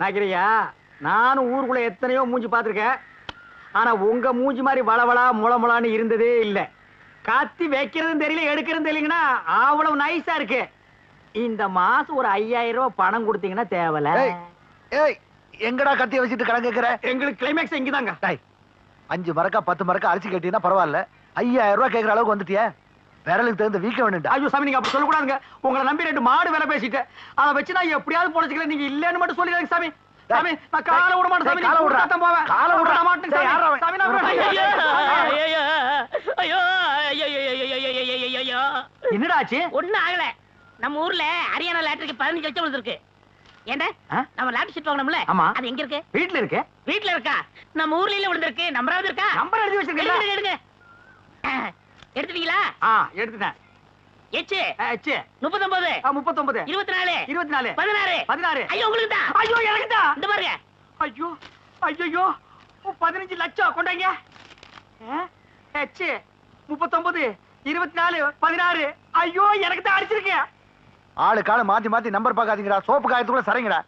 நாக்கிரியா நானும் ஊருக்குள்ள எத்தனையோ மூஞ்சி பார்த்திருக்கேன். ஆனா உங்க மூஞ்சி மாதிரி வளவளா முளமுளான்னு இருந்ததே இல்ல. கத்தி வைக்கிறதும் தெரியல எடுக்கிறதும் தெரியலங்கன்னா அவ்வளவு நைஸா இருக்கு. இந்த மாசம் ஒரு ஐயாயிரம் ரூபாய் பணம் கொடுத்தீங்கன்னா தேவல. ஏய், எங்கடா கத்திய வச்சுட்டு கடன் கேக்குற? எங்களுக்கு கிளைமேக்ஸ் இங்கதாங்க. அஞ்சு மரக்கா பத்து மரக்கா அரிசி கேட்டீங்கன்னா பரவாயில்ல. ஐயாயிரம் ரூபாய் கேக்குற அளவுக்கு வந்துட்டியே. விரலுக்கு தகுந்த வீக்க வேணும்டா ஐயோ சாமி நீங்க அப்படி சொல்லக்கூடாதுங்க உங்களை நம்பி ரெண்டு மாடு வேலை பேசிட்டேன் அதை வச்சு நான் எப்படியாவது பொழைச்சிக்கல நீங்க இல்லன்னு மட்டும் சொல்லிடுங்க சாமி சாமி நான் காலை விட மாட்டேன் சாமி காலை விடுறா. தான் போவேன் காலை. விட மாட்டேன் சாமி ஐயோ, விட என்னடா ஆச்சு ஒண்ணும் ஆகல நம்ம ஊர்ல ஹரியானா லாட்டரிக்கு பதினஞ்சு லட்சம் விழுந்திருக்கு ஏண்டா? நம்ம லாட்டரி சீட் வாங்கணும்ல ஆமா. அது எங்க இருக்கு வீட்ல இருக்கு வீட்ல இருக்கா நம்ம ஊர்ல இல்ல விழுந்திருக்கு நம்பராவது இருக்கா நம்பர் எழுதி வச்சிருக்கேன் எடுங்க எடுத்துட்டீங்களா? ஆ எடுத்துட்டேன். எச்சு? ஆ, ச்சே. முப்பத்தொன்பது. ஆ, முப்பத்தொன்பது. இருபத்தி நாலு இருபத்தி நாலு பதினாறு. பதினாறு. ஐயோ உங்களுக்கு தான் ஐயோ எனக்கு தான் இந்த பாருங்க. ஐயோ ஐயோ பதினஞ்சு லட்சம் கொண்டாங்க. ஹெச் முப்பத்தொன்பது இருபத்தி நாலு பதினாறு. ஐயோ எனக்கு தான் அடிச்சிருக்கேன் ஆளு கால மாத்தி மாத்தி நம்பர் பார்க்காதீங்கடா. சோப்பு காயத்துக்குள்ள சரிங்கடா.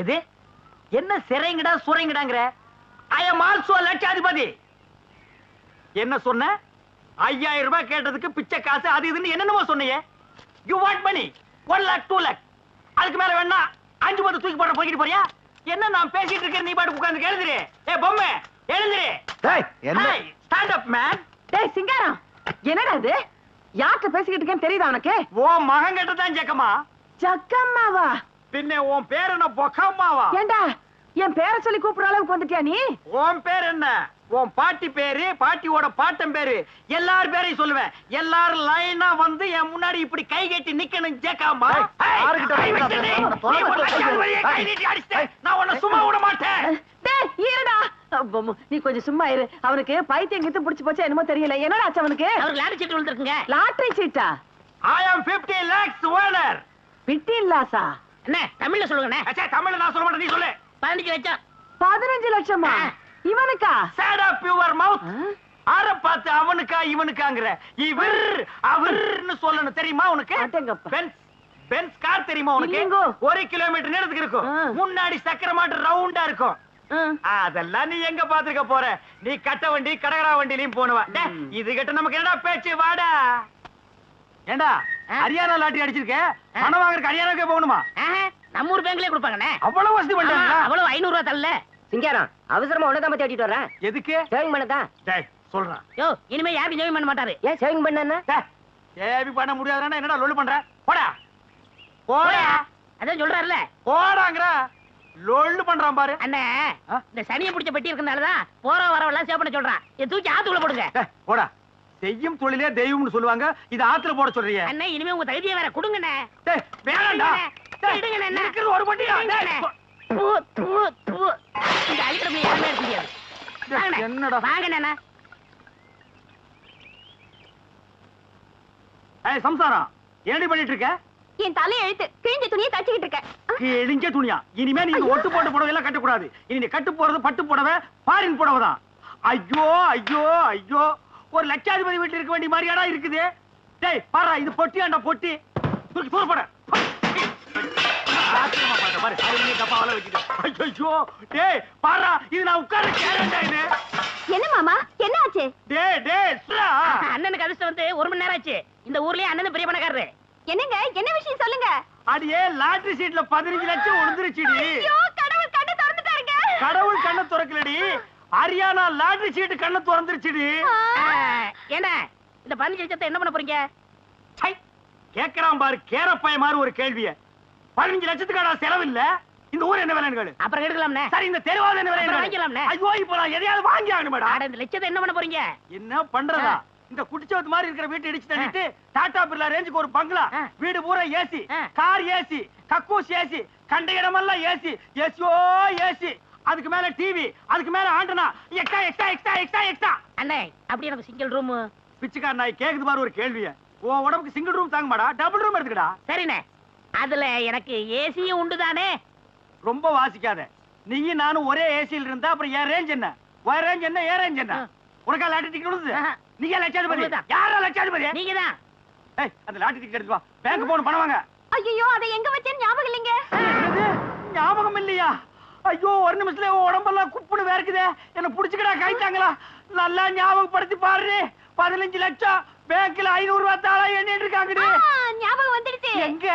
எது? என்ன சிறைங்கடா சுரைங்கடாங்கிற? ஐ எம் ஆல்சோ லட்சாதிபதி. என்ன சொன்ன? ஐயாயிரம் ரூபாய் கேட்டதுக்கு பிச்சை காசு அது இதுன்னு என்னென்னமோ சொன்னீங்க you want money one lakh two lakh அதுக்கு மேல வேணா அஞ்சு பத்து தூக்கி போட போய்கிட்டு போறியா? என்ன நான் பேசிட்டு இருக்கேன் நீ பாட்டு உட்கார்ந்து எழுதுரு ஏ பொம்மை எழுதுரு டேய் என்ன? ஸ்டாண்ட் அப் மேன் டேய் சிங்காரம் என்னடா இது? யார்கிட்ட பேசிக்கிட்டு இருக்கேன்னு தெரியுதா உனக்கு? ஓ மகன் கிட்ட தான் ஜக்கம்மா ஜக்கம்மாவா? பின்ன உன் பேர் என்ன? பொக்கம்மாவா? ஏண்டா என் பேரை சொல்லி கூப்பிடுற அளவுக்கு வந்துட்டியா நீ? உன் பேர் என்ன? உன் பாட்டி பேரு பாட்டியோட பாட்டன் பேரு எல்லார் பேரையும் சொல்லுவேன். எல்லாரும் லைனா வந்து என் முன்னாடி இப்படி கை கட்டி நிக்கணும் ஜேக்காமா. நான் உன்னை சும்மா விட மாட்டேன். நீ கொஞ்சம் சும்மா இரு. அவனுக்கு பைத்தியம் கித்து புடிச்சு போச்சா என்னமோ தெரியல. என்னடா ஆச்சு அவனுக்கு? அவருக்கு லாட்டரி சீட் விழுந்திருக்குங்க. லாட்டரி சீட்டா ஐ ஆம் 50 lakhs ஓனர் பிட்டி இல்லாசா என்ன தமிழ்ல சொல்லுங்கண்ணே. அச்சா தமிழ்ல நான் சொல்ல மாட்டேன். நீ சொல்லு. பதினஞ்சு லட்சம். பதினஞ்சு லட்சமா? இவனுக்கா? Shut up your mouth? ஆற பார்த்து அவனுக்கா இவனுக்காங்கிற. இவர் அவர்னு சொல்லணும். தெரியுமா உனக்கு. பென்ஸ் பென்ஸ் கார் தெரியுமா உனக்கு. ஒரு கிலோமீட்டர் நீளத்துக்கு இருக்கும். முன்னாடி சக்கர மாட்டு ரவுண்டா இருக்கும். அதெல்லாம் நீ எங்க பாத்துக்க போற? நீ கட்ட வண்டி கடகரா வண்டிலையும் போனவ. இது கிட்ட நமக்கு என்னடா பேச்சு? வாடா. ஏண்டா? ஹரியானா லாட்டரி அடிச்சிருக்க. பணம் வாங்குறதுக்கு ஹரியானாக்கே போகணுமா? நம்ம ஊர் பேங்க்லயே கொடுப்பாங்கண்ணே. அவ்வளவு வசதி ஆமா, பண்ணிட்டாங்களா? அவ்வளவு ஐநூறு ரூபா தரல. சிங்காரம் அவசரமா உனதான் தேடிட்டு வரேன் எதுக்கு? சேவிங் பண்ணதான் சொல்றேன் யோ இனிமே யாரும் ஜெயம் பண்ண மாட்டாரு. ஏன் சேவிங் பண்ணா டேய், ஏவி பண்ண முடியாதுன்னா என்னடா லொல்லு பண்ற? போடா. போடா. அதான் சொல்றாருல போடாங்கற லொல்லு பண்றான் பாரு. அண்ணே? இந்த சனியை பிடிச்ச பெட்டி இருக்கனாலதான் போற வரவெல்லாம் சேவ் பண்ண சொல்றான். இதை தூக்கி ஆத்துக்குள்ள போடுங்க. போடா. செய்யும் தொழிலே தெய்வம்னு சொல்லுவாங்க. இது ஆத்துல போட சொல்றீங்க அண்ணே இனிமே உங்க தகுதியை வேற. கொடுங்கண்ணே. டேய் வேணாம்டா டேய், விடுங்கண்ணே, என்ன? ஒரு பட்டியா? இந்த அழிக்கிற யாருமே எடுக்க முடியாது. என்னடா? வாங்கண்ணே அண்ணா. ஏய் சம்சாரம் என்னடி பண்ணிட்டு இருக்க? என் தலை எழுத்து கிழிஞ்ச துணியை தச்சுக்கிட்டு இருக்கேன் கிழிஞ்ச துணியா? இனிமே நீ ஒட்டு போட்ட புடவை எல்லாம் கட்டக்கூடாது. இனி நீ கட்டு போறது பட்டு புடவை பாரின் புடவை தான். ஐயோ ஐயோ ஐயோ. ஒரு லட்சாதிபதி வீட்டுல இருக்க வேண்டிய மாதிரியாடா இருக்குது. டேய் பாரு இது பொட்டியாண்டா பொட்டி. தூக்கி தூர போட. ஆச்சரியமா பாருடா, பாரு அருமையா டப்பாவெல்லாம் வச்சுட்டு. ஐயோ டேய் பாரா இது நான் உட்கார்ற கேரண்டா இது. என்ன மாமா என்ன ஆச்சு? டேய் டேய் சுரா அண்ணனுக்கு அதிர்ஷ்டம் வந்து ஒரு மணி நேரம் ஆச்சு. இந்த ஊர்லயே அண்ணன் பெரிய பணக்காரரு. என்னங்க என்ன விஷயம் சொல்லுங்க? அடியே லாட்டரி சீட்ல பதினஞ்சு லட்சம் விழுந்துருச்சுடி ஐயோ கடவுள் கண்ணை திறந்துட்டாருங்க. கடவுள் கண்ணை திறக்கலடி. ஹரியானா லாட்டரி சீட்டு கண்ணை திறந்துருச்சுடி. ஏண்ணே இந்த பதினஞ்சு லட்சத்தை என்ன பண்ண போறீங்க? கேக்குறான் பாரு கேரப்பாய மாதிரி ஒரு கேள்விய. பதினஞ்சு லட்சத்துக்கான செலவு இல்ல இந்த ஊர் என்ன விலைன்னு கேளு. அப்புறம் எடுக்கலாம்ண்ணே சரி இந்த தெருவாத என்ன அப்புறம் விலை வாங்கிக்கலாம்ண்ணே. ஐயோ இப்ப நான் எதையாவது வாங்கி ஆகணும் இந்த லட்சத்தை என்ன பண்ண போறீங்க? என்ன பண்றதா? இந்த குடிச்சவத்து மாதிரி இருக்கிற வீட்டை இடிச்சு தள்ளிட்டு டாடா பிர்லா ரேஞ்சுக்கு ஒரு பங்களா. வீடு பூரா ஏசி. கார் ஏசி கக்கூஸ் ஏசி கண்ட இடமெல்லாம் ஏசி ஏசியோ ஏசி அதுக்கு மேல டிவி அதுக்கு மேல antenna. Extra extra extra extra extra. அண்ணே அப்படி எனக்கு சிங்கிள் ரூம் பிச்சைக்கார நாய் கேக்குது பாரு ஒரு கேள்விய. உன் உடம்புக்கு சிங்கிள் ரூம் தாங்க மாடா. டபுள் ரூம் எடுத்துக்கடா. சரிண்ணே. அதுல எனக்கு ஏசியும் உண்டு தானே ரொம்ப வாசிக்காத. நீயும் நானும் ஒரே ஏசியில் இருந்தா அப்புறம் என் ரேஞ்ச் என்ன? உன் ரேஞ்ச் என்ன என் ரேஞ்ச் என்ன. உனக்கா லாட்டரி டிக்கெட் விழுது. நீங்க லட்சாதிபதி. யாரா லட்சாதிபதி? நீங்க தான் ஏய் அந்த லாட்டரி டிக்கெட் எடுத்து வா. பேங்க் போகணும் பணம் வாங்க. ஐயோ அதை எங்க வச்சேன்னு ஞாபகம் இல்லைங்க? ஞாபகம் இல்லையா? ஐயோ ஒரு நிமிஷத்துல உடம்பெல்லாம் குப்புன்னு வேர்க்குதே. என்ன புடிச்சுக்கடா கைத்தாங்களா நல்லா ஞாபகப்படுத்தி பாரு பதினஞ்சு லட்சம். பேங்க்ல ஐநூறு ரூபாய் தாளா எண்ணிட்டு இருக்காங்கடி. ஆ, ஞாபகம் வந்துடுச்சு. எங்க?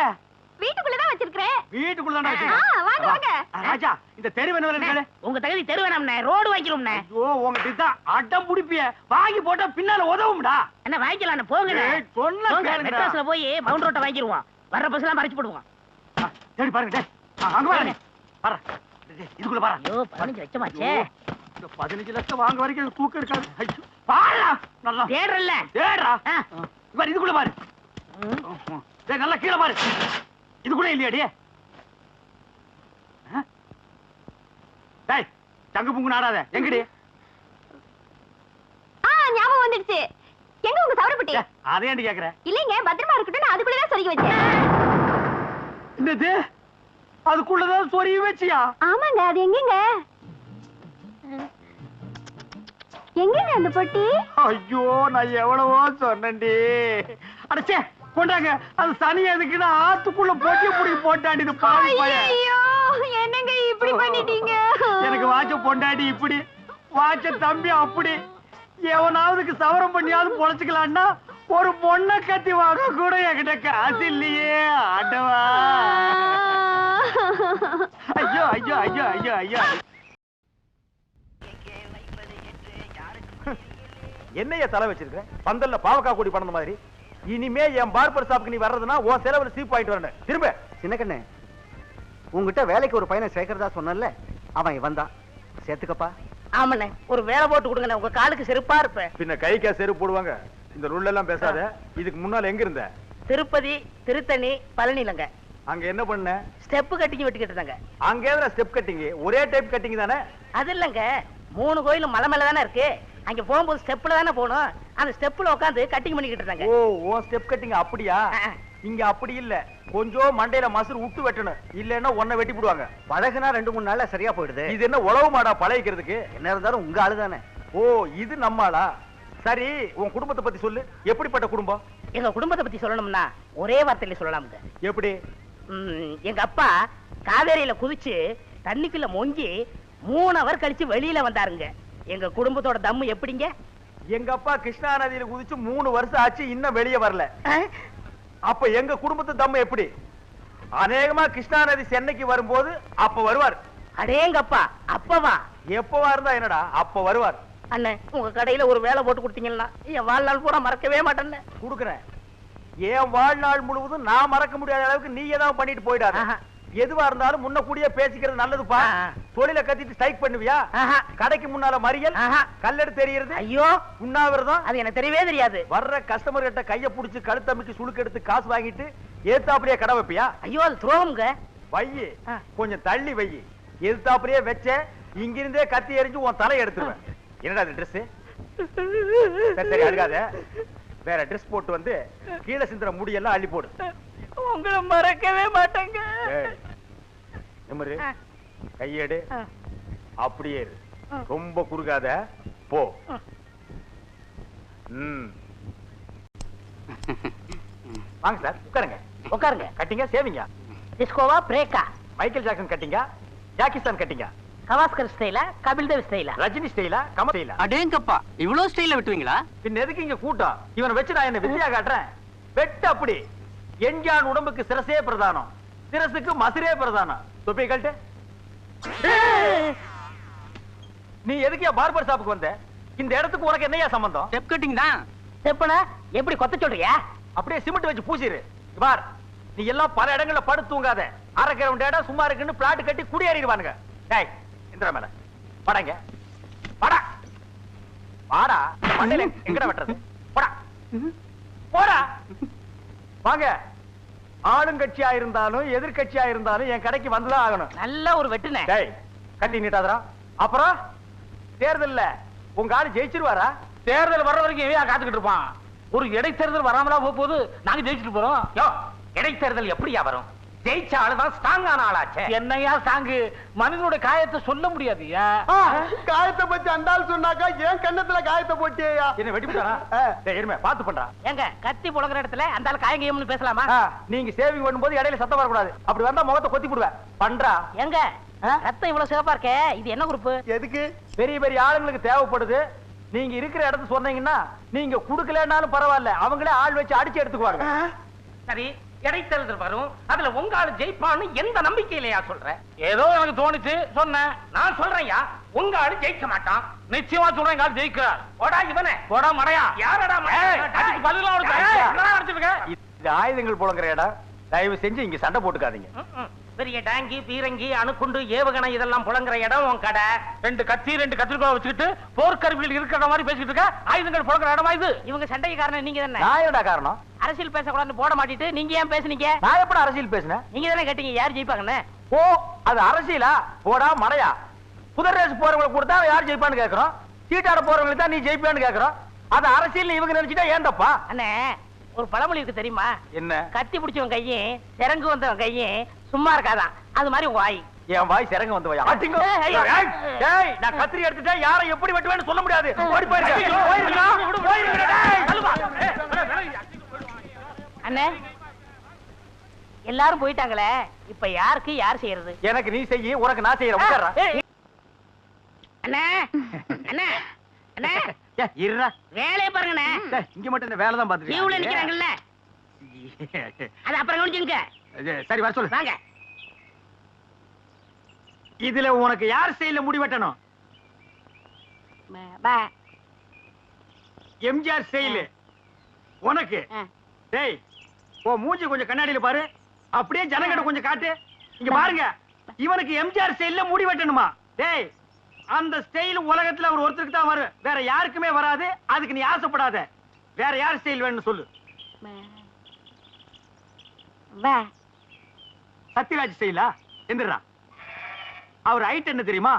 வீட்டுக்குள்ளதான் வச்சிருக்கிறேன் வீட்டுக்குள்ள தானே வாங்க, வாங்க. ராஜா இந்த தெரு என்ன இருக்காரு உங்க தகுதி தெரு ரோடு வாங்கிக்கிறோம்ண்ணே. ஐயோ உங்ககிட்ட தான் அட்டம் புடிப்பிய. வாங்கி போட்டா பின்னால உதவும்டா. என்ன வாங்கிக்கலாம் சொன்னா போங்க, கேளுங்கடா. மெட்ராஸ்ல போய் மவுண்ட் ரோட்டை வாங்கிடுவோம் வர்ற பஸ் எல்லாம் மறைச்சு போடுவோம். தேடி பாருங்க டேய். அங்க பாருங்க. பாரு. இதுக்குள்ள பாரு. ஐயோ இந்த லட்சம் வாங்க வரைக்கும் ஐயோ, பாருடா. நல்லா. தேடுறல்ல. தேடுறா. பாரு இதுக்குள்ள பாரு. டேய் நல்லா கீழே பாரு. இதுக்குள்ள இல்லையாடி ஆ? டேய் தங்க புங்கு நாடாத எங்கடி? ஆ ஞாபகம் வந்துடுச்சு. எங்க உங்க சவரப்பட்டி அதை ஏன்டி கேக்குற? இல்லைங்க பத்திரமா இருக்கட்டும் நான் அதுக்குள்ளதான் சொருகி வச்சேன். என்னது? அதுக்குள்ளதான் சொருகி வச்சியா? ஆமாங்க அது எங்கங்க? எங்கங்க அந்த பொட்டி? ஐயோ நான் எவ்வளவோ சொன்னேன்டி. அடச்சே கொண்டாங்க. அது சனி எதுக்குன்னு ஆத்துக்குள்ள போட்டி புடி போட்டாடி இது பாவி என்னங்க இப்படி பண்ணிட்டீங்க? எனக்கு வாட்ச பொண்டாடி இப்படி வாட்ச தம்பி அப்படி. எவனாவதுக்கு சவரம் பண்ணியாவது பொழைச்சுக்கலான்னா ஒரு பொண்ணை கத்தி வாங்க கூட என்கிட்ட காசு இல்லையே ஆண்டவா. ஐயோ ஐயோ ஐயோ ஐயோ ஐயோ. என்னைய தலை வச்சிருக்க? பந்தல்ல பாவக்கா கூடி பண்ண மாதிரி. இனிமே என் பார்பர் ஷாப்புக்கு நீ வர்றதுன்னா உன் செலவுல சீப் ஆயிட்டு வரணும் திரும்ப. சின்ன கண்ணு உங்ககிட்ட வேலைக்கு ஒரு பையனை சேர்க்கறதா சொன்னல அவன் இவன் தான். சேர்த்துக்கப்பா. ஆமாண்ணே ஒரு வேலை போட்டு கொடுங்கண்ணே உங்க காலுக்கு செருப்பா இருப்பேன். பின்ன கைக்கா செருப்பு போடுவாங்க. இந்த ரூல் எல்லாம் பேசாத இதுக்கு முன்னால எங்க இருந்த? திருப்பதி திருத்தணி பழனிலங்க. அங்க என்ன பண்ண? ஸ்டெப்பு கட்டிங்க வெட்டிக்கிட்டு இருந்தாங்க. அங்க ஸ்டெப் கட்டிங் ஒரே டைப் கட்டிங் தானே? அது இல்லைங்க மூணு கோயிலும் மலை மேல தானே இருக்கு. அங்க போகும்போது ஸ்டெப்ல தானே போகணும். அந்த ஸ்டெப்ல உட்காந்து கட்டிங் பண்ணிக்கிட்டு இருந்தாங்க ஓ ஓ ஸ்டெப் கட்டிங் அப்படியா. இங்க அப்படி இல்ல. கொஞ்சம் மண்டையில மசுறு விட்டு வெட்டணும். இல்லன்னா உன்னை வெட்டி போடுவாங்க. பழகுனா ரெண்டு மூணு நாள்ல சரியா போயிடுது. இது என்ன உழவு மாடா பழகிக்கிறதுக்கு? என்ன இருந்தாலும் உங்க ஆளு தானே. ஓ இது நம்மாளா? சரி உன் குடும்பத்தை பத்தி சொல்லு. எப்படிப்பட்ட குடும்பம்? எங்க குடும்பத்தை பத்தி சொல்லணும்னா ஒரே வார்த்தையில சொல்லலாமுங்க எப்படி? ம், எங்க அப்பா காவேரியில குதிச்சு தண்ணிக்குள்ள மொங்கி மூணு அவர் கழிச்சு வெளியில வந்தாருங்க. எங்க குடும்பத்தோட தம்மு எப்படிங்க? எங்க அப்பா கிருஷ்ணா நதியில குதிச்சு மூணு வருஷம் ஆச்சு இன்னும் வெளியே வரல? அப்ப எங்க குடும்பத்து தம்ம எப்படி? அநேகமா கிருஷ்ணா நதி சென்னைக்கு வரும்போது அப்ப வருவார். அடேங்கப்பா அப்பவா? எப்பவா இருந்தா என்னடா அப்ப வருவார். அண்ணே உங்க கடையில ஒரு வேலை போட்டு கொடுத்தீங்கன்னா என் வாழ்நாள் பூரா மறக்கவே மாட்டேன்னு. குடுக்குறேன். என் வாழ்நாள் முழுவதும் நான் மறக்க முடியாத அளவுக்கு நீ ஏதாவது பண்ணிட்டு போயிடாத. எதுவா இருந்தாலும் முன்ன கூடிய பேசிக்கிறது நல்லதுப்பா. தொழில கத்திட்டு ஸ்ட்ரைக் பண்ணுவியா. கடைக்கு முன்னால மறியல். கல்லெடு தெரியறது ஐயோ. உண்ணாவிரதம். அது எனக்கு தெரியவே தெரியாது. வர்ற கஸ்டமர் கிட்ட கைய புடிச்சு கழுத்தமைக்கு சுளுக்கு எடுத்து காசு வாங்கிட்டு ஏத்தாப்படியே கடை வைப்பியா? ஐயோ அது துரோகம்ங்க. வையி. கொஞ்சம் தள்ளி வையி. எதிர்த்தாப்படியே வச்ச இங்கிருந்தே கத்தி எறிஞ்சு உன் தலை எடுத்துருவேன். என்னடா அது Dress? சரி சரி அழுகாத. வேற Dress போட்டு வந்து கீழே சிந்துற முடியெல்லாம் அள்ளி போடு. உங்களை மறக்கவே மாட்டேங்க. கையெடு. ஆ. அப்படியே. ரொம்ப குறுகாத போ. வாங்க சார் உட்காருங்க. உட்காருங்க. கட்டிங்க சேவிங்க. டிஸ்கோவா பிரேக்கா? மைக்கேல் ஜாக்சன் கட்டிங்க ஜாக்கிஸ்தான் கட்டிங்க. கவாஸ்கர் ஸ்டைலா கபில் தேவ் ஸ்டைலா? ரஜினி ஸ்டைலா கமல் ஸ்டைலா. அடேங்கப்பா இவ்வளவு ஸ்டைல்ல வெட்டுவீங்களா? பின்ன எதுக்கு இங்க கூட்டம்? இவனை வச்சு நான் என்ன வித்தியா காட்டுறேன்? வெட்டு அப்படி. எஞ்சான் உடம்புக்கு சிரசே பிரதானம். சிரசுக்கு மசுரே பிரதானம். தொப்பி கழட்டு. நீ எதுக்கியா பார்பர் ஷாப்புக்கு வந்த? இந்த இடத்துக்கு உனக்கு என்னையா சம்பந்தம்? ஸ்டெப் கட்டிங் தான். செப்பனா எப்படி கொத்த சொல்றியா? அப்படியே சிமெண்ட் வச்சு பூசிரு. பார். நீ எல்லாம் பல இடங்கள்ல படுத்து தூங்காத. அரை கிரவுண்ட் இடம் சும்மா இருக்குன்னு பிளாட் கட்டி குடியேறிடுவானுங்க. டேய் இந்திர மேல. படங்க படா வாடா. மண்டையில எங்கட வெட்டுறது? போடா. போடா. வாங்க. ஆளுங்கட்சியா இருந்தாலும் எதிர்க்கட்சியா இருந்தாலும் என் கடைக்கு வந்துதான் ஆகணும். நல்ல ஒரு வெட்டுனே. கட்டி நீட்டாதரா அப்புறம்? தேர்தல்ல உங்க ஆளு ஜெயிச்சிருவாரா? தேர்தல் வர்ற வரைக்கும் இவன் காத்துக்கிட்டு இருப்பான்? ஒரு இடைத்தேர்தல் வராமலா போக போது நாங்க ஜெயிச்சுட்டு போறோம். இடைத்தேர்தல் எப்படியா வரும்? ஜெயிச்ச ஆளுதான் ஸ்ட்ராங்கான ஆளாச்சே. என்னையா சாங்கு? மனிதனோட காயத்தை சொல்ல முடியாதுயா? காயத்தை பத்தி அந்த ஆள் சொன்னாக்கா ஏன் கண்ணத்துல காயத்தை போட்டியா என்ன வெட்டி எருமை பாத்து பண்றா. ஏங்க கத்தி புழங்குற இடத்துல அந்த ஆள் காயங்கயம்னு பேசலாமா? நீங்க சேவிங் பண்ணும்போது இடையில சத்தம் வரக்கூடாது. அப்படி வந்தா முகத்தை கொத்தி போடுவேன். பண்றா. எங்க ரத்தம் இவ்வளவு சிவப்பா இருக்கே இது என்ன குரூப் எதுக்கு? பெரிய பெரிய ஆளுங்களுக்கு தேவைப்படுது. நீங்க இருக்கிற இடத்த சொன்னீங்கன்னா நீங்க குடுக்கலனாலும் பரவாயில்ல. அவங்களே ஆள் வச்சு அடிச்சு எடுத்துக்குவாங்க. சரி இடைத்தேர்தல் வரும் அதுல உங்க ஆளு ஜெயிப்பான்னு எந்த நம்பிக்கையிலயா சொல்ற? ஏதோ எனக்கு தோணுச்சு சொன்னேன். நான் சொல்றேன்யா உங்க ஆளு ஜெயிக்க மாட்டான். நிச்சயமா சொல்றேன் கால் ஜெயிக்கிறார். போடா இவனே. போடா மடையா. யாரடா மடையா? ஏய், அதுக்கு பதிலா அவனுக்கு ஏய், ஏய், என்னடா நினைச்சிட்டு இருக்க? இது ஆயுதங்கள் புழங்குற இடம் தயவு செஞ்சு இங்க சண்டை போட்டுக்காதீங்க. பெரிய டாங்கி பீரங்கி அணுக்குண்டு ஏவுகணை இதெல்லாம் புழங்குற இடம் உன் கடை. ரெண்டு கத்தி ரெண்டு கத்திரிக்கோள் வச்சுக்கிட்டு போர்க்கருவிகள் இருக்கிற மாதிரி பேசிட்டு இருக்க. ஆயுதங்கள் புழங்குற இடமா இது? இவங்க சண்டைக்கு காரணம் நீங்க தானே? நான் காரணம்? அரசியல் பேசக்கூடாதுன்னு போட மாட்டிட்டு நீங்க ஏன் பேசுனீங்க? நான் எப்படி அரசியல் பேசினேன்? நீங்க தானே கேட்டீங்க யார் ஜெயிப்பாங்கன்னு? ஓ அது அரசியலா? போடா மடையா. புதர் ரேஸ் போறவங்களுக்கு கொடுத்தா யார் ஜெயிப்பான்னு கேக்குறோம். சீட்டாட போறவங்களுக்கு தான் நீ ஜெயிப்பான்னு கேக்குறோம். அது அரசியல் இவங்க நினைச்சிட்டா ஏன் தப்பா? அண்ணே ஒரு பழமொழி இருக்கு தெரியுமா? என்ன? கத்தி பிடிச்சவன் கையும் சிறங்கு வந்தவன் கையும் சும்மா இருக்காதான் அது மாதிரி வாய். என் வாய் சிறங்க வந்து வாய். ஆட்டிங்கோ. ஏய், நான் கத்திரி எடுத்துட்டேன். யாரை எப்படி வெட்டுவேன்னு சொல்ல முடியாது. ஓடி விடு. அண்ணே எல்லாரும் போயிட்டாங்களே. இப்ப யாருக்கு யார் செய்யறது? எனக்கு நீ செய்யி உனக்கு நான் செய்யறேன். அண்ணே அண்ணே அண்ணே. இருடா. வேலையை பாருங்கண்ணே. இங்க மட்டும் இந்த வேலை தான் பாத்துட்டு நிக்கிறாங்கல்ல. அது அப்புறம் கவனிச்சுங்க சரி வர சொல்லு. வாங்க. இதுல உனக்கு யார் செயல முடிவெட்டணும்? எம்ஜிஆர் செயலு. உனக்கு. டேய் ஓ மூஞ்சி கொஞ்சம் கண்ணாடியில பாரு. அப்படியே ஜனங்கிட்ட கொஞ்சம் காட்டு. இங்க பாருங்க. இவனுக்கு எம்ஜிஆர் ஸ்டைல்ல முடி வெட்டணுமா டேய் அந்த ஸ்டைல் உலகத்துல அவர் ஒருத்தருக்கு தான் வரும். வேற யாருக்குமே வராது. அதுக்கு நீ ஆசைப்படாத. வேற யார் ஸ்டைல் வேணும்னு சொல்லு. சத்யராஜ் ஸ்டைலா எந்திரா. அவர் ஹைட் என்ன தெரியுமா?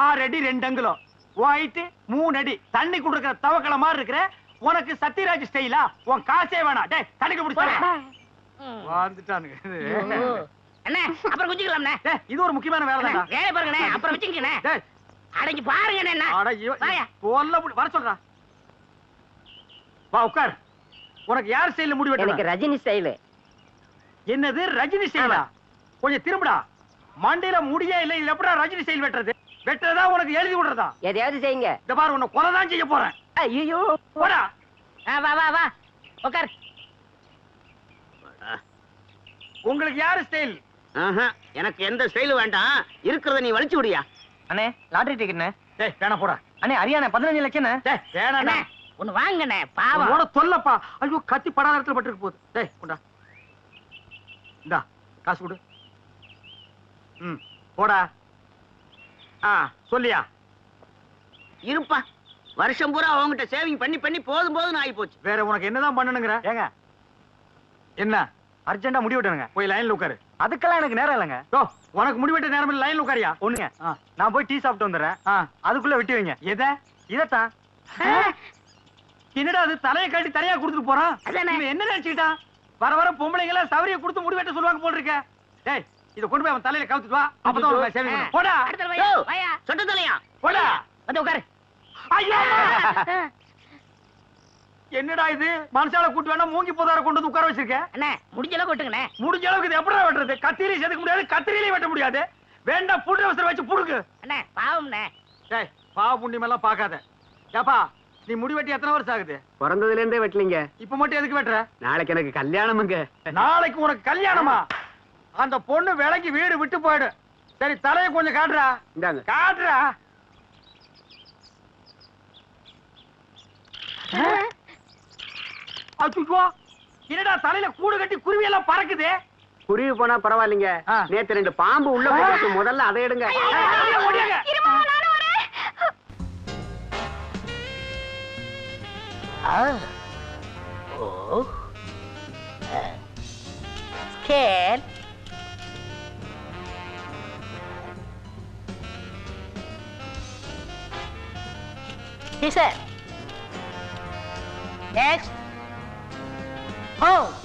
ஆறு அடி ரெண்டு அங்குலம். உன் ஹைட் மூணு அடி. தண்ணி குடுக்கிற தவக்கல மாதிரி இருக்கிற உனக்கு சத்யராஜ் ஸ்டைலா உன் காசே வேணாம். டேய் தண்ணிக்கு பிடிச்சா வந்துட்டானுங்க அண்ணே அப்புறம் குஞ்சுக்கலாம்ண்ணே இது ஒரு முக்கியமான வேலை தான்டா. வேலையை பாருங்கண்ணே அப்புறம் வச்சுக்கண்ணே டேய். அடங்கி பாருங்கண்ணே என்ன? புடி- வர சொல்றா. வா உட்கார். உனக்கு யார் ஸ்டைல்ல முடி எனக்கு ரஜினி ஸ்டைலு என்னது ரஜினி ஸ்டைலா கொஞ்சம் திரும்புடா. மண்டையில முடியே இல்ல இதுல எப்படா ரஜினி ஸ்டைல் வெட்டுறது? வெட்டுறதா உனக்கு எழுதி விடுறதா? எதையாவது செய்யுங்க. இந்த பாரு உன்னை கொலை தான் செய்ய போறேன். ஐயோ போடா. ஆ, வா வா வா. உட்கார் உங்களுக்கு யாரு ஸ்டைல் எனக்கு எந்த ஸ்டைலும் வேண்டாம். இருக்கிறத நீ வலிச்சு விடியா. அண்ணே லாட்டரி டிக்கெட்ண்ணே டேய் வேணா போடா. அண்ணே அரியாண்ணே பதினஞ்சு லட்சம்ண்ணே டேய் வேணாடா. அண்ணே ஒண்ணு வாங்கண்ணே பாவம். உன்னோட தொல்லப்பா. ஐயோ கத்தி படாத இடத்துல பட்டிருக்கு போகுது. டேய் கொண்டா. இந்தா காசு கொடு. ம் போடா. ஆ சொல்லியா? இருப்பா. வருஷம் பூரா அவங்ககிட்ட சேவிங் பண்ணி பண்ணி போதும் போதும் ஆகி போச்சு வேற உனக்கு என்னதான் பண்ணணுங்கிற? ஏங்க. என்ன? அர்ஜென்ட்டா முடி விட்டுருங்க போய் லைன்ல உட்காரு. அதுக்கெல்லாம் எனக்கு நேரம் இல்லைங்க. ஓ உனக்கு முடிவெட்ட நேரம் லைன்ல உட்காரியா? ஒண்ணுங்க. நான் போய் டீ சாப்பிட்டு வந்துடுறேன். அதுக்குள்ள வெட்டி வைங்க. எதை? இதத்தான். என்னடா அது தலையை கட்டி தரையா கொடுத்துட்டு போறான்? என்ன நினைச்சுக்கிட்டான்? வர வர பொம்பளைங்க எல்லாம் சவரிய கொடுத்து முடிவெட்ட சொல்லுவாங்க போல் இருக்க டேய் இத கொண்டு போய் அவன் தலையில கவுத்துட்டு வா. அப்பதான் சேவிங் பண்ணும். போடா. அடுத்த வாயா. வாயா. சொட்ட தலையா? போடா. வந்து உட்காரு. ஐயோ! என்னடா இது? மனுஷால கூட்டு வேணா மூங்கி போதார கொண்டு வந்து உட்கார வச்சிருக்க. அண்ணே முடிஞ்ச அளவுக்கு விட்டுங்கண்ணே. முடிஞ்ச அளவுக்கு இது எப்படா வெட்டுறது? கத்திரிலையும் செதுக்க முடியாது கத்திரிலையும் வெட்ட முடியாது. வேண்டாம் புடு அவசரம் வச்சு புடுங்க. அண்ணே பாவம்ண்ணே. டேய் பாவ புண்ணியம் எல்லாம் பார்க்காத. ஏப்பா நீ முடி வெட்டி எத்தனை வருஷம் ஆகுது? பிறந்ததுல இருந்தே வெட்டலீங்க. இப்ப மட்டும் எதுக்கு வெட்டுற? நாளைக்கு எனக்கு கல்யாணமுங்க. நாளைக்கு உனக்கு கல்யாணமா? அந்த பொண்ணு விலைக்கு வீடு விட்டு போயிடு. சரி தலையை கொஞ்சம் காட்டுறா. இந்தாங்க. காட்டுறா. என்னடா தலையில கூடு கட்டி குருவி எல்லாம் பறக்குது? குருவி போனா பரவாயில்லைங்க. நேத்து ரெண்டு பாம்பு உள்ள போட்டு முதல்ல அதை எடுங்க. Ah. Oh. Oh. Uh. Scared? He said. Next. Oh.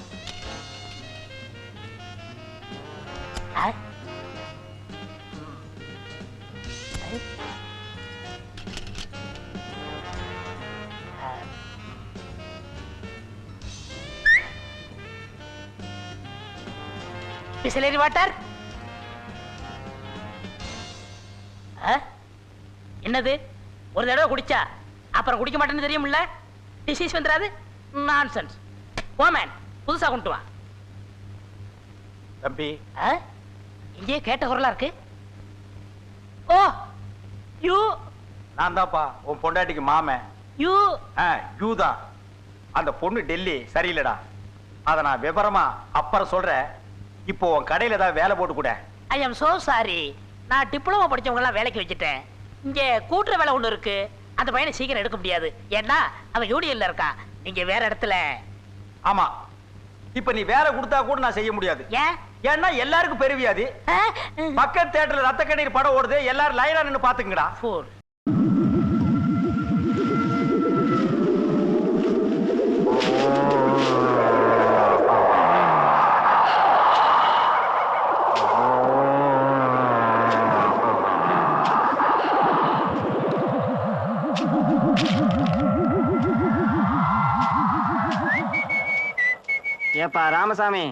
Bisleri water. என்னது? ஒரு தடவை குடிச்சா? அப்புறம் குடிக்க மாட்டேன்னு தெரியுமில்ல? டிசீஸ் வந்துடாது நான்சென்ஸ் ஓமேன் புதுசா கொண்டு வா. தம்பி. ஆ? இங்கேயே கேட்ட குரலா இருக்கு? ஓ யூ நான் தான்ப்பா உன் பொண்டாட்டிக்கு மாமன். யூ யூ தான். அந்த பொண்ணு டெல்லி சரியில்லடா. அத நான் விவரமா அப்புறம் சொல்றேன். இப்போ உன் கடையில ஏதாவது வேலை போட்டு கூட. ஐ எம் சோ சாரி நான் டிப்ளமோ படிச்சவங்க எல்லாம் வேலைக்கு வச்சுட்டேன். இங்க கூட்டுற வேலை ஒண்ணு இருக்கு. அந்த பையனை சீக்கிரம் எடுக்க முடியாது. ஏன்னா அவன் யூனியன்ல இருக்கான். நீங்க வேற இடத்துல. ஆமா. இப்ப நீ வேலை கொடுத்தா கூட நான் செய்ய முடியாது. ஏன்? ஏன்னா எல்லாருக்கும் பெருவியாதி. ஆ? பக்கத்து தேட்டர்ல ரத்த கண்ணீர் படம் ஓடுது. எல்லாரும் லைனா நின்னு பாத்துங்கடா ஏப்பா ராமசாமி.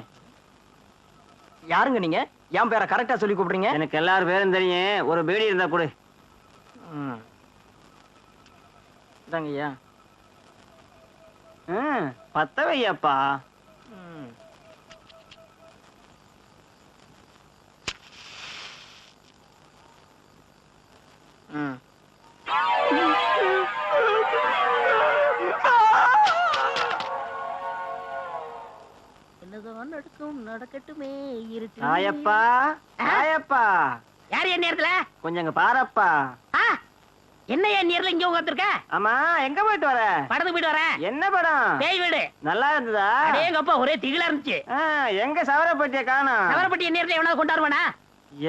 யாருங்க நீங்க? என் பேரை கரெக்டா சொல்லி கூப்பிடுறீங்க? எனக்கு எல்லாரும் பேரும் தெரியும். ஒரு பீடி இருந்தா கொடு. ஐயா. ம், பத்த வையப்பா ம். ம். என்னதான் நடக்கும் நடக்கட்டுமே இருட்டு ஆயப்பா ஆயப்பா. யார் என் நேரத்துல? கொஞ்சம் இங்க பாரப்பா. என்ன என் நேரத்துல இங்க உட்காந்துருக்க ஆமா எங்க போயிட்டு வர? படத்துக்கு போயிட்டு வரேன் என்ன படம்? பேய் வீடு. நல்லா இருந்ததா? அடேங்கப்பா ஒரே திகிலா இருந்துச்சு. எங்க சவரப்பட்டிய காணோம்? சவரப்பட்டி என் நேரத்துல எவனாவது கொண்டாடுவானா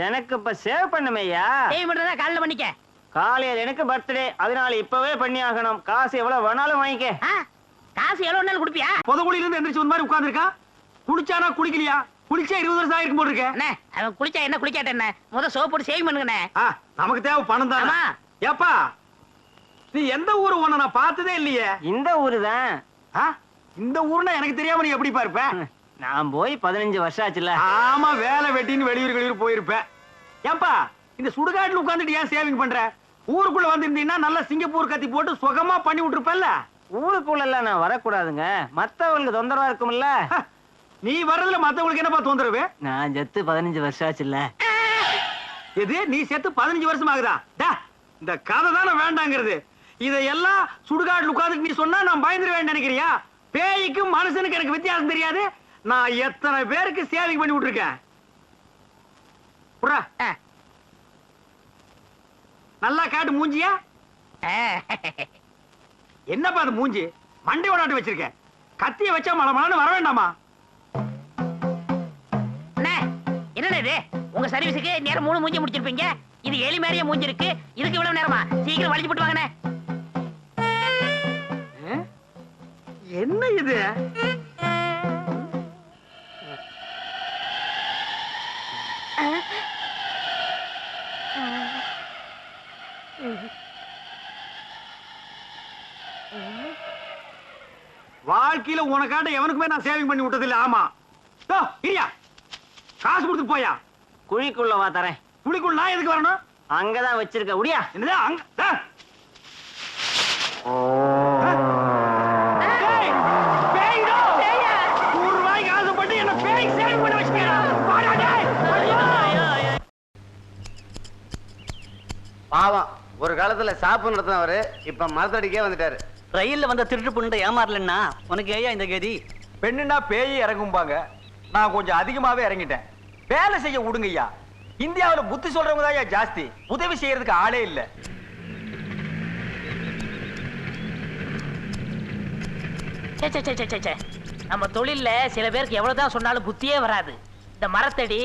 எனக்கு இப்ப சேவ் பண்ணுமையா பேய் மட்டும் தான் காலைல பண்ணிக்க. காலையில எனக்கு பர்த்டே அதனால இப்பவே பண்ணி ஆகணும். காசு எவ்வளவு வேணாலும் வாங்கிக்க. காசு எவ்வளவு நாள் கொடுப்பியா? புதகுழியில இருந்து எந்திரிச்சு வந்த மாதிரி உட்கார்ந்திருக்கா? குளிச்சானா குளிக்கலையா? குளிச்சா இருபது வருஷம் ஆயிருக்கும் போல இருக்கு. அண்ணே அவன் குளிச்சா என்ன குளிக்காட்ட என்ன? முத சோப் போட்டு சேவிங் பண்ணுங்கண்ணே. ஆ, நமக்கு தேவை பணம் தான். ஏப்பா நீ எந்த ஊரு உன்னை நான் பார்த்ததே இல்லையே. இந்த ஊரு தான் ஆ? இந்த ஊர்னா எனக்கு தெரியாம நீ எப்படி இருப்ப? நான் போய் பதினஞ்சு வருஷம் ஆச்சுல ஆமா வேலை வெட்டின்னு வெளியூர் வெளியூர் போயிருப்பேன் ஏன்பா இந்த சுடுகாட்டுல உட்கார்ந்துட்டு ஏன் சேவிங் பண்ற? ஊருக்குள்ள வந்திருந்தீங்கன்னா நல்லா சிங்கப்பூர் கத்தி போட்டு சுகமா பண்ணி விட்டுருப்பல்ல. ஊருக்குள்ள எல்லாம் நான் வரக்கூடாதுங்க. மத்தவங்களுக்கு தொந்தரவா இருக்கும்ல நீ வர்றதுல மத்தவங்களுக்கு என்னப்பா தொந்தரவு? நான் செத்து பதினஞ்சு வருஷம் ஆச்சுல்ல. எது? நீ செத்து பதினஞ்சு வருஷம் ஆகுதா? டா, இந்த கதை தானே வேண்டாங்கிறது. இதையெல்லாம் சுடுகாட்டுல உட்கார்ந்துட்டு நீ சொன்னா நான் பயந்துருவேன் நினைக்கிறியா? பேய்க்கும் மனுஷனுக்கு எனக்கு வித்தியாசம் தெரியாது. நான் எத்தனை பேருக்கு சேவிங் பண்ணி விட்டுருக்கேன்? புறா ஆ. நல்லா காட்டு மூஞ்சியா? ஆ. என்னப்பா அது மூஞ்சி? மண்டை ஓடாட்டு வச்சிருக்க கத்திய வச்சா மழை மழைன்னு வர வேண்டாமா? இது? உங்க சர்வீஸுக்கு நேரம் மூணு மூஞ்சி முடிச்சிருப்பீங்க. இது எலி மாதிரியே மூஞ்சி இருக்கு. இதுக்கு இவ்வளவு நேரமா? சீக்கிரம் வலிச்சு போட்டு வாங்கண்ணே. என்ன இது? வாழ்க்கையில உனக்காட்ட எவனுக்குமே நான் சேவிங் பண்ணி விட்டது இல்ல ஆமா இரியா. காசு கொடுத்து போயா? குழிக்குள்ள வா தரேன். குழிக்குள் நான் எதுக்கு வரணும்? அங்கதான் வச்சிருக்க உடியா? என்னது அங்க. பாவம் ஒரு காலத்துல சாப்பு நடத்தினவரு இப்ப மரத்தடிக்கே வந்துட்டாரு. ரயில்ல வந்த திருட்டு பொண்ணு ஏமாறலன்னா உனக்கு ஏயா இந்த கதி? பெண்ணுன்னா பேய் இறங்கும்பாங்க நான் கொஞ்சம் அதிகமாவே இறங்கிட்டேன். வேலை செய்ய விடுங்கய்யா. இந்தியாவுல புத்தி சொல்றவங்க தான் ஜாஸ்தி. உதவி செய்யறதுக்கு ஆளே இல்ல. நம்ம தொழில்ல சில பேருக்கு எவ்வளவுதான் சொன்னாலும் புத்தியே வராது. இந்த மரத்தடி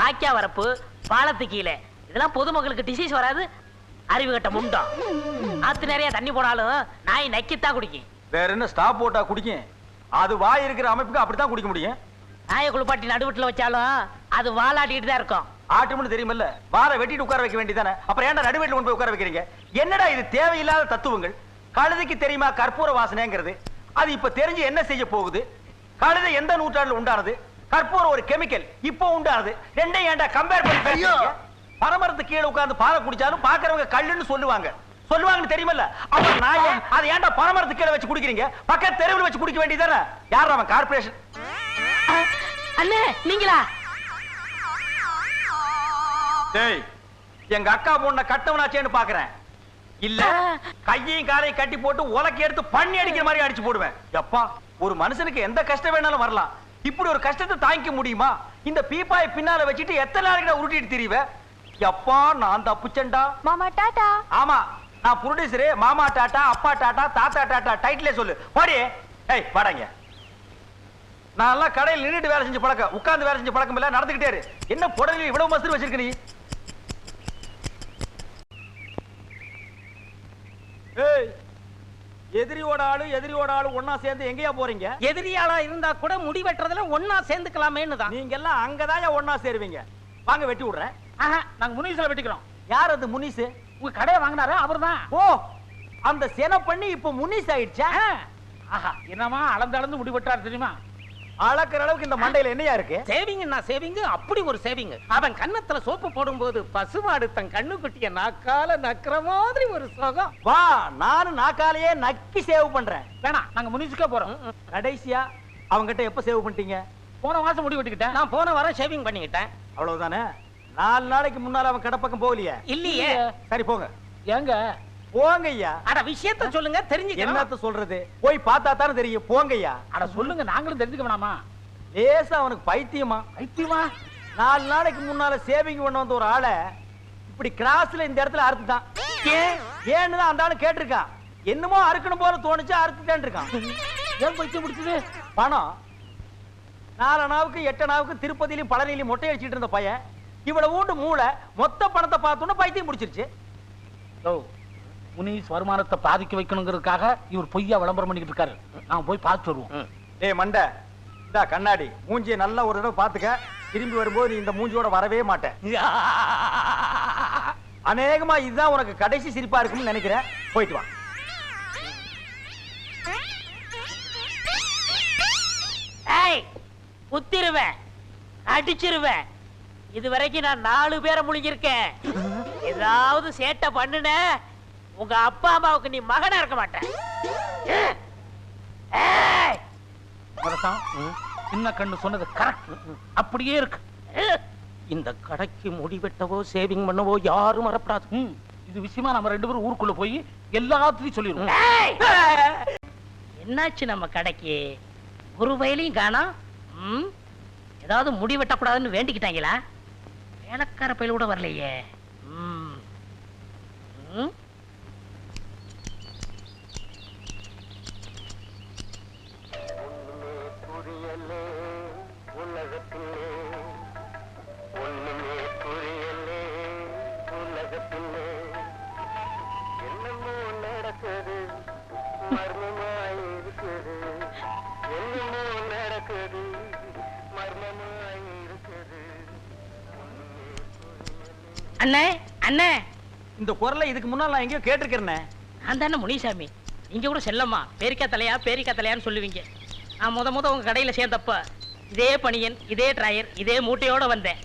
வாக்கியா வரப்பு பாலத்து கீழே. இதெல்லாம் பொதுமக்களுக்கு டிசீஸ் வராது. அறிவு கட்ட முண்டம் ஆத்து நிறைய தண்ணி போனாலும் நாய் நக்கித்தான் குடிக்கும். வேற என்ன ஸ்டாப் போட்டா குடிக்கும்? அது வாய் இருக்கிற அமைப்புக்கு அப்படித்தான் குடிக்க முடியும். நாயை குளிப்பாட்டி நடுவீட்டுல வச்சாலும் அது வாலாட்டிட்டு தான் இருக்கும். ஆட்டும்னு தெரியுமில்ல? வார வெட்டிட்டு உட்கார வைக்க வேண்டியதானே அப்புறம் ஏன்டா நடுவேட்டில் கொண்டு போய் உட்கார வைக்கிறீங்க? என்னடா இது தேவையில்லாத தத்துவங்கள்? கழுதைக்கு தெரியுமா கற்பூர வாசனைங்கிறது? அது இப்ப தெரிஞ்சு என்ன செய்ய போகுது? கழுதை எந்த நூற்றாண்டுல உண்டானது? கற்பூரம் ஒரு கெமிக்கல் இப்போ உண்டானது. ரெண்டையும் ஏன்டா கம்பேர் பண்ணி பரமரத்து கீழே உட்கார்ந்து பாலை குடிச்சாலும் பாக்குறவங்க கல்லுன்னு சொல்லுவாங்க. சொல்லுவாங்கன்னு தெரியுமில்ல? நான் ஏன் அதை ஏன்டா பரமரத்து கீழே வச்சு குடிக்கிறீங்க? பக்கத்து தெருவில் வச்சு குடிக்க வேண்டியதானே யார் அவன் கார்பரேஷன் அண்ணே நீங்களா? டேய் எங்க அக்கா பொண்ண கட்டவனாச்சேன்னு பாக்குறேன். இல்ல கையையும் காலையும் கட்டி போட்டு உலக்கி எடுத்து பண்ணி அடிக்கிற மாதிரி அடிச்சு போடுவேன். எப்பா ஒரு மனுஷனுக்கு எந்த கஷ்டம் வேணாலும் வரலாம். இப்படி ஒரு கஷ்டத்தை தாங்கிக்க முடியுமா? இந்த பீப்பாயை பின்னால வச்சுட்டு எத்தனை நாளைக்கு நான் உருட்டிட்டு திரிவ? எப்பா நான் தப்புச்சேன்டா. மாமா டாடா. ஆமா. நான் புரொடியூசரு மாமா டாட்டா அப்பா டாட்டா தாத்தா டாட்டா டைட்டிலே சொல்லு. போடி ஏய் வாடாங்க. நான் எல்லாம் கடையில் நின்னுட்டு வேலை செஞ்சு பழக்கம். உட்கார்ந்து வேலை செஞ்சு பழக்கம் இல்ல நடந்துகிட்டே இரு என்ன புடவையில் இவ்வளவு மசூர் வச்சிருக்க நீ? ஏய் எதிரியோட ஆளு எதிரியோட ஆளு ஒண்ணா சேர்ந்து எங்கேயா போறீங்க? எதிரியாளா இருந்தா கூட முடி வெட்டுறதுல ஒன்னா சேர்ந்துக்கலாமேன்னு தான் நீங்க எல்லாம் அங்கதான் ஒண்ணா சேருவீங்க. வாங்க வெட்டி விடுறேன். ஆஹா, நாங்க முனிசில வெட்டிக்கிறோம். யார் அது முனிசு? உங்க கடையை வாங்கினாரு? அவர்தான். ஓ அந்த சென பண்ணி இப்ப முனிஸ் ஆயிடுச்சா? ஆஹா என்னமா அளந்து அளந்து முடி வெட்டுறாரு தெரியுமா? அளக்குற அளவுக்கு இந்த மண்டையில என்னையா இருக்கு? சேவிங்னா சேவிங் அப்படி ஒரு சேவிங் அவன் கன்னத்துல சோப்பு போடும்போது பசுமாடு தன் கண்ணுக்குட்டிய நாக்கால நக்கிற மாதிரி ஒரு சுகம். வா நானும் நாக்காலேயே நக்கி சேவ் பண்றேன். வேணாம் நாங்க முனிசுக்கே போறோம். கடைசியா அவங்கிட்ட எப்ப சேவ் பண்ணிட்டீங்க? போன மாசம் முடி வெட்டிக்கிட்டேன் நான் போன வாரம் ஷேவிங் பண்ணிக்கிட்டேன். அவ்வளவுதானே? நாலு நாளைக்கு முன்னால அவன் கடப்பக்கம் போகலையே? இல்லையே. சரி போங்க. ஏங்க? போங்க ஐயா. அட விஷயத்த சொல்லுங்க தெரிஞ்சுக்கலாம். என்னத்த சொல்றது? போய் பார்த்தா தானே தெரியும். போங்க ஐயா. அட சொல்லுங்க நாங்களும் தெரிஞ்சுக்க வேணாமா லேசா அவனுக்கு பைத்தியமா. ஐத்தியமா நாலு நாளைக்கு முன்னால சேவிங் பண்ண வந்த ஒரு ஆளை இப்படி கிராஸ்ல இந்த இடத்துல அறுத்துட்டான். ஏன்? ஏன்னு தான் அந்த ஆளு கேட்டிருக்கான் என்னமோ அறுக்கணும் போல தோணுச்சு அறுத்துட்டேன் இருக்கான் ஏன் பைத்தியம் பிடிச்சது? பணம். நாலனாவுக்கு எட்டனாவுக்கு திருப்பதியிலும் பழனியிலும் மொட்டை அடிச்சிட்டு இருந்த பையன். இவ்வளவு ஊண்டு மூளை மொத்த பணத்தை பார்த்தோன்னு பைத்தியம் முடிச்சிருச்சு ஓ முனிஸ் வருமானத்தை பாதிக்க வைக்கணுங்கிறதுக்காக இவர் பொய்யா விளம்பரம் பண்ணிக்கிட்டு இருக்காரு. நாங்க போய் பார்த்து வருவோம். டேய் மண்டை. இந்தா கண்ணாடி. மூஞ்சியை நல்லா ஒரு தடவை பாத்துக்க திரும்பி வரும்போது நீ இந்த மூஞ்சியோட வரவே மாட்ட. அநேகமா இதுதான் உனக்கு கடைசி சிரிப்பா இருக்கும்னு நினைக்கிறேன். போயிட்டு வா. ஏய் குத்திருவேன். அடிச்சிருவேன். இது வரைக்கும் நான் நாலு பேரை முழுங்கிருக்கேன் ஏதாவது சேட்டை பண்ணுன உங்க அப்பா அம்மாவுக்கு நீ மகனா இருக்க மாட்டேன் சின்ன கண்ணு சொன்னது கரெக்ட் அப்படியே இருக்கு. இந்த கடைக்கு முடி வெட்டவோ சேவிங் பண்ணவோ யாரும் வரப்படாது. ம், இது விஷயமா நம்ம ரெண்டு பேரும் ஊருக்குள்ள போய் எல்லாத்தையும் சொல்லிடுவோம். ஏய்! என்னாச்சு நம்ம கடைக்கு? ஒரு வயலையும் காணோம்? ஏதாவது முடி வெட்டக்கூடாதுன்னு வேண்டிக்கிட்டாங்களா? வேலைக்கார பயில கூட வரலையே. என்னமோ நடக்குது அண்ணே அண்ணே. இந்த குரலை இதுக்கு முன்னால் நான் எங்கேயோ கேட்டிருக்கிறேனே. நான் தானே முனிசாமி? நீங்க கூட செல்லம்மா. பேரிக்கா தலையா பேரிக்கா தலையான்னு சொல்லுவீங்க. நான் முத முத உங்க கடையில சேர்ந்தப்ப இதே பணியன் இதே டிராயர் இதே மூட்டையோட வந்தேன்.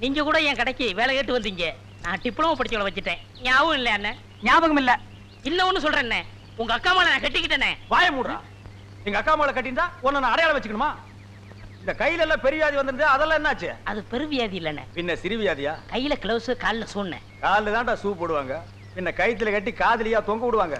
நீங்க கூட என் கடைக்கு வேலை கேட்டு வந்தீங்க. நான் டிப்ளமோ படிச்சவளை வச்சுட்டேன். ஞாபகம் இல்லை அண்ணே? ஞாபகம் இல்ல. இன்னொன்னு சொல்றேன்னே உங்க அக்கா மேல நான் கட்டிக்கிட்டேனே. வாய மூடுறா. எங்க அக்கா மேல கட்டியிருந்தா உன்னை நான் அடையாளம் வச்சுக்கணுமா? இந்த கையில எல்லாம் பெரிய வியாதி வந்திருந்தா அதெல்லாம் என்னாச்சு? அது பெருவியாதி இல்லைண்ணே. பின்ன சிறு வியாதியா? கையில கிளவுஸ் கால்ல சூண்ணேன் காலில் தான்டா ஷூ போடுவாங்க. பின்ன கைத்துல கட்டி காதுலயா தொங்க விடுவாங்க.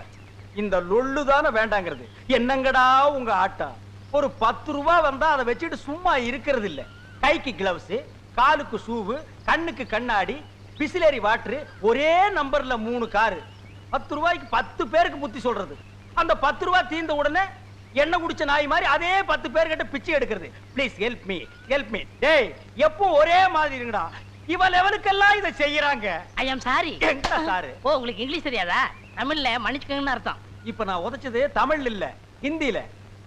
இந்த லொள்ளு தானே வேண்டாங்கிறது. என்னங்கடா உங்க ஆட்டா? ஒரு பத்து ரூபா வந்தா அதை வச்சுட்டு சும்மா இருக்கிறது இல்ல கைக்கு கிளவுஸ் காலுக்கு ஷூவு கண்ணுக்கு கண்ணாடி பிசிலரி வாட்டர் ஒரே நம்பர்ல மூணு காரு பத்து ரூபாய்க்கு பத்து பேருக்கு புத்தி சொல்றது. அந்த பத்து ரூபாய் தீர்ந்த உடனே எண்ணெய் குடிச்ச நாய் மாதிரி அதே பத்து பேர்கிட்ட பிச்சை எடுக்கிறது. Please help me help me டேய் எப்போ ஒரே மாதிரி இருங்கடா. இவ லெவலுக்கெல்லாம் இதை செய்யறாங்க? ஐ ஆம் சாரி சாரு? ஓ உங்களுக்கு இங்கிலீஷ் தெரியாதா? தமிழ்ல மன்னிச்சுக்கங்கன்னு அர்த்தம். இப்ப நான் உதைச்சது தமிழ்ல இல்ல ஹிந்தில.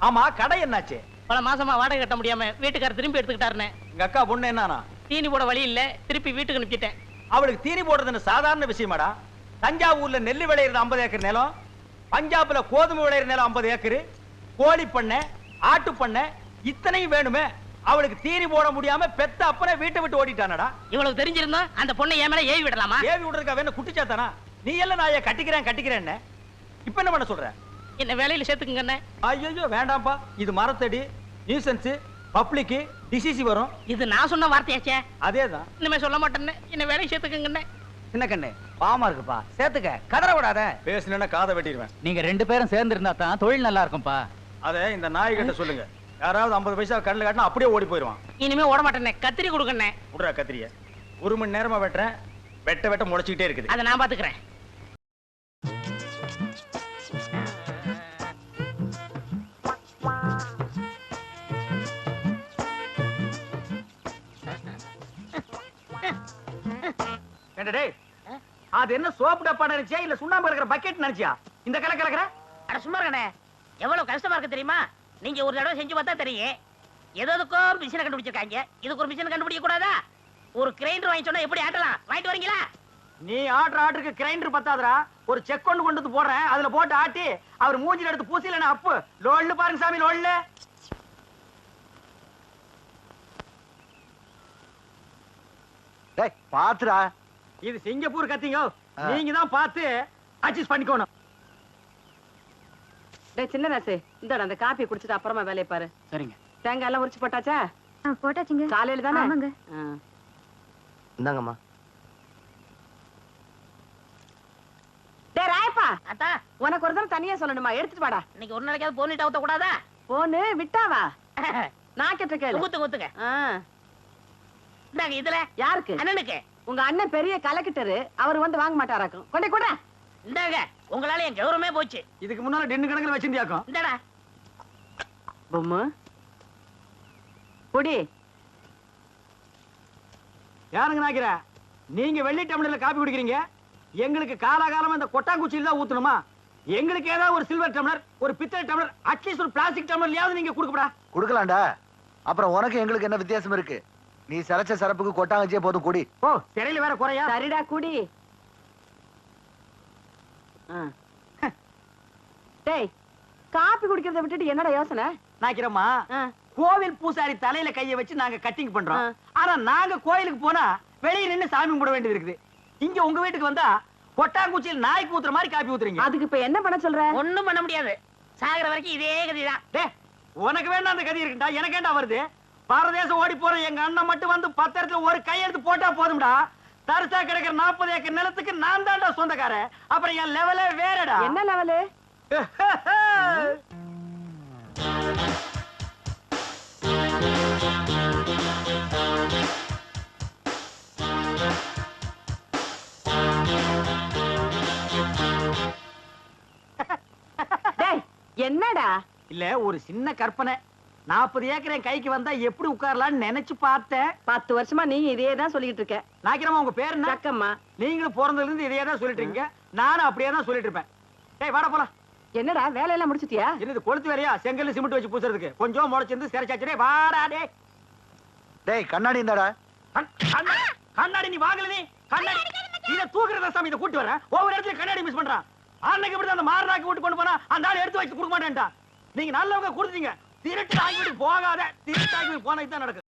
ஆமா கடை என்னாச்சு? பல மாசமா வாடகை கட்ட முடியாம வீட்டுக்காரர் திரும்பி எடுத்துக்கிட்டாருன்னு. எங்க அக்கா பொண்ணு என்னன்னா தீனி போட வழி இல்ல திருப்பி வீட்டுக்கு அனுப்பிச்சிட்டேன் அவளுக்கு தீனி போடுறதுன்னு சாதாரண விஷயமாடா. தஞ்சாவூர்ல நெல்லு விளையிறது 50 ஏக்கர் நிலம் பஞ்சாப்ல கோதுமை விளையிற நிலம் 50 ஏக்கர் கோழி பண்ணை ஆட்டு பண்ணை இத்தனையும் வேணுமே. அவளுக்கு தீனி போட முடியாம பெத்த அப்பனே வீட்டை விட்டு ஓடிட்டானடா. இவ்வளவு தெரிஞ்சிருந்தா அந்த பொண்ணை என் மேல ஏவி விடலாமா? ஏவி விடுறதுக்கா வேணும் குட்டிச்சாத்தானா? நீ எல்லாம் நான் கட்டிக்கிறேன் கட்டிக்கிறேன்னு? இப்ப என்ன பண்ண சொல்ற? என்ன வேலையில சேர்த்துக்குங்கண்ணே ஐயோ வேண்டாம்ப்பா. இது மரத்தடி நியூசன்ஸ் பப்ளிக் டிசிசி வரும். இது நான் சொன்ன வார்த்தையாச்சே? அதேதான். இனிமே சொல்ல மாட்டேன்னு. என்ன வேலையை சேர்த்துக்குங்கண்ணே சின்ன கண்ணு? பாவமா இருக்குப்பா. சேர்த்துக்க. கதற விடாத. பேசுனா காதை வெட்டிடுவேன். நீங்க ரெண்டு பேரும் சேர்ந்து இருந்தா தான் தொழில் நல்லா இருக்கும்பா. அத இந்த நாய்கிட்ட சொல்லுங்க. யாராவது 50 பைசா கண்ணில் காட்டினா அப்படியே ஓடி போயிடுவான். இனிமே ஓட மாட்டேனே கத்திரி கொடுக்கண்ணே விடுறா கத்திரிய. ஒரு மணி நேரமா வெட்டுறேன். வெட்ட வெட்ட முளைச்சிக்கிட்டே இருக்குது. அதை நான் பாத்துக்கிறேன். அது என்ன சோப்பு டப்பா நினைச்சியா? இல்ல சுண்ணாம்பு கலக்கிற பக்கெட் நினைச்சியா? இந்த கலை கலக்கிற? அட சும்மா இருக்கண்ணே. எவ்வளவு கஷ்டமா இருக்கு தெரியுமா? நீங்க ஒரு தடவை செஞ்சு பார்த்தா தெரியும். எது எதுக்கும் மிஷினை கண்டுபிடிச்சிருக்காங்க. இதுக்கு ஒரு மிஷின் கண்டுபிடிக்க கூடாதா? ஒரு கிரைண்டர் வாங்கி சொன்னா எப்படி ஆட்டலாம்? வாங்கிட்டு வரீங்களா? நீ ஆடுற ஆட்டுக்கு கிரைண்டர் பத்தாதடா. ஒரு செக் கொண்டு கொண்டு வந்து போடுறேன். அதுல போட்டு ஆட்டி அவர் மூஞ்சில எடுத்து பூசில அப்பு. லோல்லு பாருங்க சாமி லோல்லு டேய் பாத்துடா. இது சிங்கப்பூர் கத்திங்க. நீங்க தான் பார்த்து அட்ஜஸ்ட் பண்ணிக்கணும். டேய் சின்ன ராசு இந்தாடா அந்த காப்பி குடிச்சிட்டு அப்புறமா வேலையை பாரு. சரிங்க. தேங்காய் எல்லாம் உரிச்சு போட்டாச்சா? போட்டாச்சுங்க. காலையில தானே? ஆமாங்க. ஆ. இந்தாங்கம்மா. டேய் ராயப்பா அத்தா. உனக்கு ஒரு தடவை தனியா சொல்லணுமா? எடுத்துட்டு வாடா. இன்னைக்கு ஒரு நாளைக்காவது போனிட்டு ஊத்த கூடாதா? போனு விட்டாவா நான் கேட்ட கேளு. ஊத்துங்க ஊத்துங்க இதுல. யாருக்கு? அண்ணனுக்கு. உங்க அண்ணன் பெரிய கலக்கிட்டரு அவர் வந்து வாங்க மாட்டாராக்கும். கொண்டே கூட இந்தாங்க உங்களால என் கௌரவமே போச்சு. இதுக்கு முன்னால டென்னு கணக்குல வச்சிருந்தியாக்கும். இந்தாடா. பொம்மு. குடி யாருங்க நாக்கிற நீங்க வெள்ளி டம்ளர்ல காப்பி குடிக்கிறீங்க? எங்களுக்கு காலாகாலமா இந்த கொட்டாங்குச்சியில தான் ஊத்தணுமா? எங்களுக்கு ஏதாவது ஒரு சில்வர் டம்ளர் ஒரு பித்தளை டம்ளர் அட்லீஸ்ட் ஒரு பிளாஸ்டிக் டம்ளர்லயாவது நீங்க கொடுக்கப்படா. குடுக்கலாம்டா. அப்புறம் உனக்கு எங்களுக்கு என்ன வித்தியாசம் இருக்கு? நீ சரைச்ச சரப்புக்கு கொட்டாங்கச்சியே போதும் குடி. ஓ சிறையில வேற குறையா? சரிடா குடி. டேய் காப்பி குடிக்கிறத விட்டுட்டு என்னடா யோசனை? நாக்கிறம்மா ஆ. கோவில் பூசாரி தலையில கைய வச்சு நாங்க கட்டிங் பண்றோம். ஆனா நாங்க கோயிலுக்கு போனா வெளிய நின்னு சாமி கும்பிட வேண்டியது இருக்குது. இங்க உங்க வீட்டுக்கு வந்தா கொட்டாங்குச்சியில் நாய்க்கு ஊத்துற மாதிரி காப்பி ஊத்துறீங்க. அதுக்கு இப்ப என்ன பண்ண சொல்ற? ஒண்ணும் பண்ண முடியாது. சாகுற வரைக்கும் இதே கதிதான். டே உனக்கு வேண்டாம் அந்த கதி இருக்குடா எனக்கு ஏன்டா வருது. பாரதேசம் ஓடி போற எங்க அண்ணன் மட்டும் வந்து பத்திரத்துல ஒரு கையெழுத்து போட்டா போதும்டா. தரிசா கிடக்கிற நாற்பது ஏக்கர் நிலத்துக்கு நான் தான்டா சொந்தக்காரன். அப்புறம் என் லெவலே வேறடா. என்ன லெவலு என்னடா? இல்ல ஒரு சின்ன கற்பனை. நாற்பது ஏக்கர் என் கைக்கு வந்தா எப்படி உட்காரலாம்னு நினைச்சு பார்த்தேன். பத்து வருஷமா நீ இதே தான் சொல்லிட்டு இருக்க. நாக்கிரமா உங்க பேர் என்ன? சக்கம்மா. நீங்களும் பிறந்ததுல இருந்து தான் சொல்லிட்டு இருக்கீங்க. நானும் அப்படியே தான் சொல்லிட்டு இருப்பேன். டேய் வாடா போலாம். என்னடா வேலையெல்லாம் முடிச்சிட்டியா? என்னது கொளுத்து வேறையா செங்கல் சிமெண்ட் வச்சு பூசுறதுக்கு. கொஞ்சம் முளைச்சிருந்து சிறைச்சாச்சு. டேய் வாடா டே டேய் கண்ணாடி இந்தாடா. கண்ணாடி நீ வாங்கல நீ. கண்ணாடி. இத தூக்குறத சாமி இத கூட்டி வரேன் ஒவ்வொரு இடத்துல கண்ணாடி மிஸ் பண்றான் அன்னைக்கு இப்படி அந்த மாரனாக்கு விட்டு கொண்டு போனா அந்த ஆள் எடுத்து வச்சு கொடுக்க மாட்டேன்டா நீங்க நல்லவங்க கொடுத்தீங்க திருட்டு ஆகிட்டு போகாத திருட்டு ஆகி இதுதான் நடக்கும்